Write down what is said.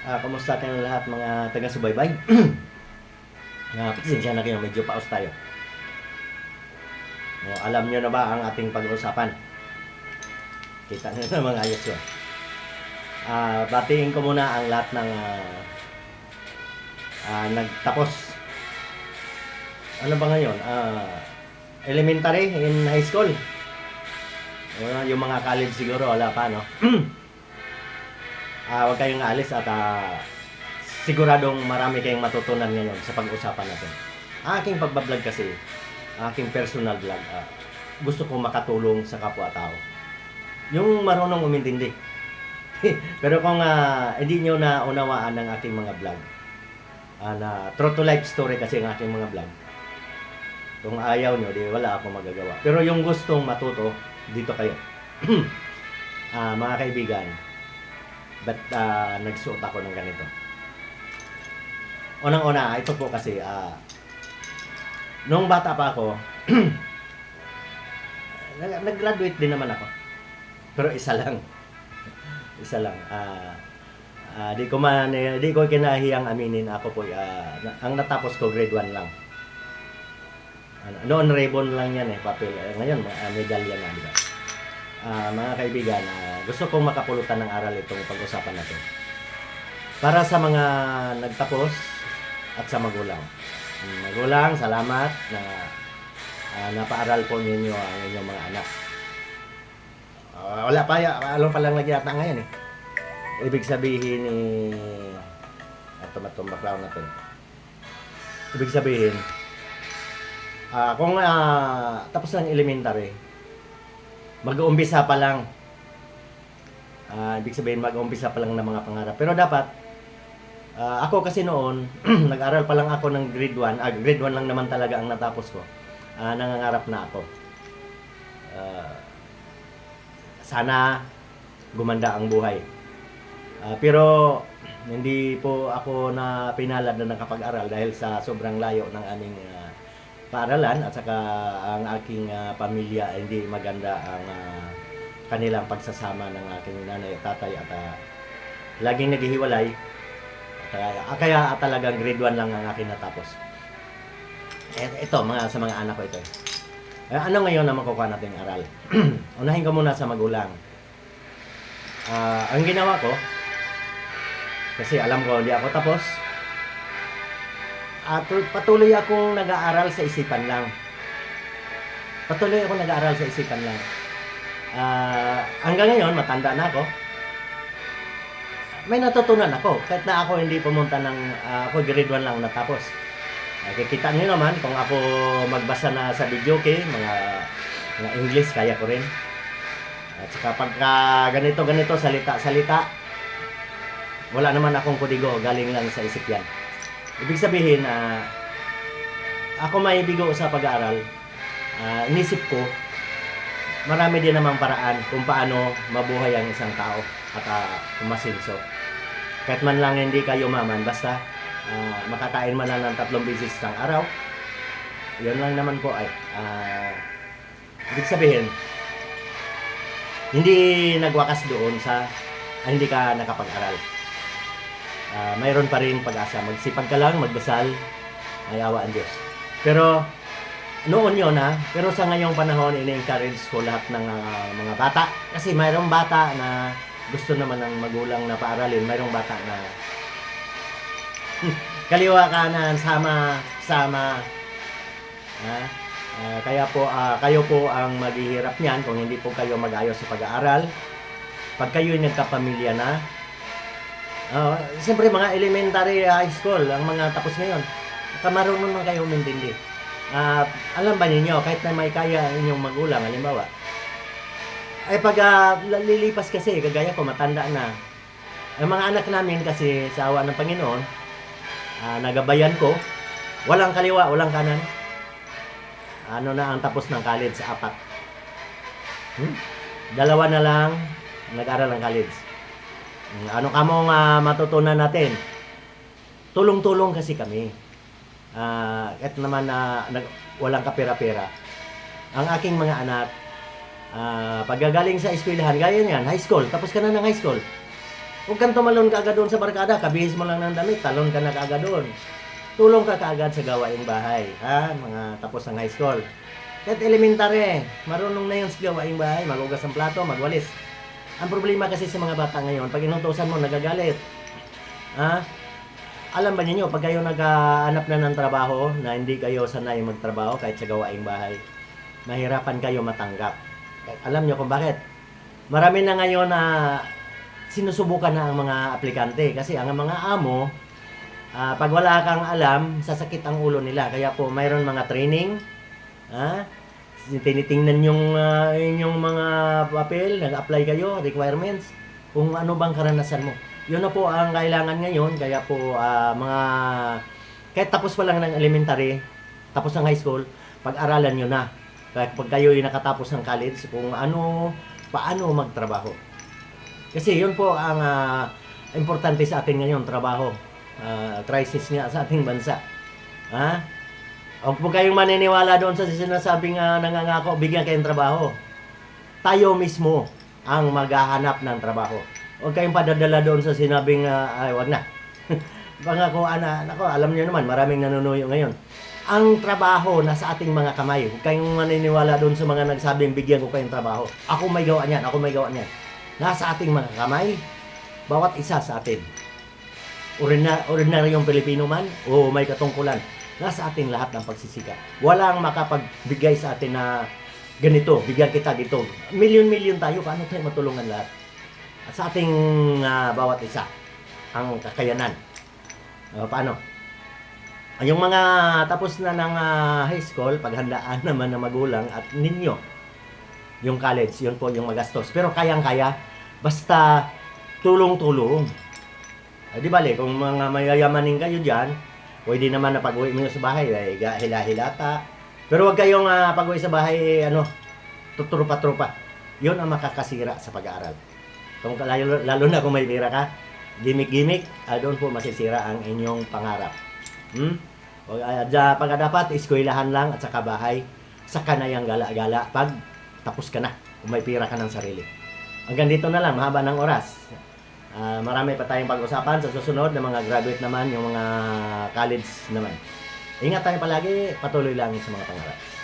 Ah, kumusta kayong lahat mga taga-subaybay? Na pasensya na kayo, medyo paus tayo. O, alam nyo na ba ang ating pag-uusapan? Kita nyo na mga ayos yun. Ah, batiin ko muna ang lahat ng ah, ah, nagtapos. Ano ba ngayon? Ah, elementary in high school. Wala, yung mga college siguro, wala pa, no? Ah, huwag kayong aalis at ah, siguradong marami kayong matutunan ngayon sa pag-usapan natin. Aking pagbablog kasi, aking personal vlog, ah, gusto kong makatulong sa kapwa-tao. Yung marunong umintindi. Pero kung ah, hindi nyo na unawaan ng aking mga vlog, ah, na true to life story kasi ang aking mga vlog, kung ayaw nyo, di wala akong magagawa. Pero yung gustong matuto, dito kayo. Ah, mga kaibigan, ba't ah, nagsuot ako ng ganito? Unang-una, ito po kasi, ah, nung bata pa ako, nag- nag-graduate din naman ako. Pero isa lang. isa lang. Ah, ah, di ko man, eh, di ko kinahiyang aminin ako po, na- ang natapos ko grade 1 lang. Ano, noon ribbon lang yan eh, papel. Eh, ngayon, uh, medalya na, di ba? Ah, mga kaibigan, ah, gusto kong makapulutan ng aral itong pag-usapan natin. Para sa mga nagtapos at sa magulang. Mm, Magulang, salamat na ah, napaaral po ninyo ang inyong mga anak. Ah, wala pa, alam pa lang lagi yata ngayon eh. Ibig sabihin ni... Ito matumbak lang natin. Ibig sabihin, ah, kung ah, tapos ng elementary, mag-uumpisa pa lang. Ah, ibig sabihin mag-uumpisa pa lang ng mga pangarap. Pero dapat ah, ako kasi noon nag-aral pa lang ako ng grade 1. Ah, grade 1 lang naman talaga ang natapos ko. Ah, nangangarap na ako. Ah, sana gumanda ang buhay. Ah, pero hindi po ako na pinalad na nakapag-aral dahil sa sobrang layo ng aming ah, paaralan at saka ang aking ah, pamilya hindi maganda ang ah, kanilang pagsasama ng aking nanay at tatay at ah, laging naghihiwalay. Kaya, ah, kaya talagang grade 1 lang ang aking natapos. Eh, ito mga sa mga anak ko ito eh. Eh, ano ngayon na makukuha nating aral? Unahin ko muna sa magulang. Ah, ang ginawa ko kasi alam ko hindi ako tapos at patuloy akong nag-aaral sa isipan lang. Patuloy akong nag-aaral sa isipan lang. Ah, hanggang ngayon, matanda na ako. May natutunan ako. Kahit na ako hindi pumunta ng, ah, ako grade 1 lang natapos. Uh, kikita niyo naman kung ako magbasa na sa video okay, mga, mga English, kaya ko rin. At saka pagka ganito, ganito, salita, salita, wala naman akong kudigo, galing lang sa isip yan. Ibig sabihin, ah, ako may bigo sa pag-aaral. Ah, inisip ko, marami din namang paraan kung paano mabuhay ang isang tao at uh. Kahit man lang hindi kayo maman, basta ah, makakain man lang ng tatlong beses sa araw, yun lang naman po ay, ah, ibig sabihin, hindi nagwakas doon sa ah, hindi ka nakapag-aral. Ah, mayroon pa rin pag-asa. Magsipag ka lang, magdasal, may awa ang Diyos. Pero, noon yun ha, pero sa ngayong panahon, ini-encourage ko lahat ng ah, mga bata. Kasi mayroong bata na gusto naman ng magulang na paaralin. Mayroong bata na kaliwa kanan, sama, sama. Ha? Ah, kaya po, ah, kayo po ang maghihirap niyan kung hindi po kayo mag-ayos sa pag-aaral. Pag kayo nagkapamilya na, Ah, siyempre mga elementary high school, ang mga tapos ngayon, kamarunong man kayo umintindi. Ah, alam ba ninyo, kahit na may kaya inyong magulang, halimbawa, ay pag ah, lilipas kasi, kagaya ko, matanda na, ang mga anak namin kasi sa awa ng Panginoon, ah, nagabayan ko, walang kaliwa, walang kanan. Ano na ang tapos ng college sa apat. Hmm? Dalawa na lang nag-aral ng college. Ano kamong uh, matutunan natin? Tulong-tulong kasi kami. Ah, kahit naman na nag, walang kapera-pera. Ang aking mga anak, ah, pagagaling sa eskwelahan, gaya niyan, high school, tapos ka na ng high school. Huwag kang tumalon ka agad doon sa barkada, kabihis mo lang ng damit, talon ka na kaagad doon. Tulong ka kaagad sa gawaing bahay, ha? Mga tapos ng high school. Kahit elementary, marunong na yun sa gawaing bahay, magugas ng plato, magwalis. Ang problema kasi sa mga bata ngayon, pag inutosan mo, nagagalit. Ha? Alam ba ninyo, pag kayo naghahanap na ng trabaho na hindi kayo sanay magtrabaho kahit sa gawaing bahay, mahirapan kayo matanggap. Alam nyo kung bakit? Marami na ngayon na sinusubukan na ang mga aplikante kasi ang mga amo, ah, pag wala kang alam, sasakit ang ulo nila. Kaya po mayroon mga training, ha? Tinitingnan yung ah, inyong mga papel, nag-apply kayo, requirements, kung ano bang karanasan mo. Yun na po ang kailangan ngayon, kaya po ah, mga, kahit tapos pa lang ng elementary, tapos ng high school, pag-aralan nyo na. Kaya pag kayo ay nakatapos ng college, kung ano, paano magtrabaho. Kasi yun po ang ah, importante sa atin ngayon, trabaho. Ah, crisis nga sa ating bansa. Ha? Huwag po kayong maniniwala doon sa sinasabing uh, nangangako, bigyan kayong trabaho. Tayo mismo ang maghahanap ng trabaho. Huwag kayong padadala doon sa sinabing, ah, ay, wag na. Pangakuan na, nako, alam niyo naman, maraming nanunuyo ngayon. Ang trabaho nasa ating mga kamay. Huwag kayong maniniwala doon sa mga nagsabing bigyan ko kayong trabaho. Ako may gawa niyan, ako may gawa niyan. Nasa ating mga kamay, bawat isa sa atin. Ordina- ordinaryong Pilipino man o may katungkulan, nasa ating lahat ng pagsisikap. Walang makapagbigay sa atin na ganito, bigyan kita dito. Milyon-milyon tayo, paano tayo matulungan lahat? At sa ating ah, bawat isa, ang kakayanan. Ah, paano? Ah, Yung mga tapos na ng ah, high school, paghandaan naman ng magulang at ninyo, yung college, yun po yung magastos. Pero kayang-kaya, basta tulong-tulong. Ah, di bale, kung mga mayayamanin kayo dyan, pwede naman na pag-uwi mo sa bahay, ay ga- hila-hilata. Pero wag kayong ah, pag-uwi sa bahay, eh, ano, tutrupa-trupa. Yun ang makakasira sa pag-aaral. Kung lalo, lalo na kung may pera ka, gimmick-gimmick, ah, doon po masisira ang inyong pangarap. Hmm? O, uh, pag dapat, eskwelahan lang at saka bahay, saka na yung gala-gala pag tapos ka na, kung may pira ka ng sarili. Hanggang dito na lang, mahaba ng oras. Ah, marami pa tayong pag-usapan sa susunod ng mga graduate naman, yung mga college naman. Ingat tayo palagi, patuloy lang sa mga pangarap.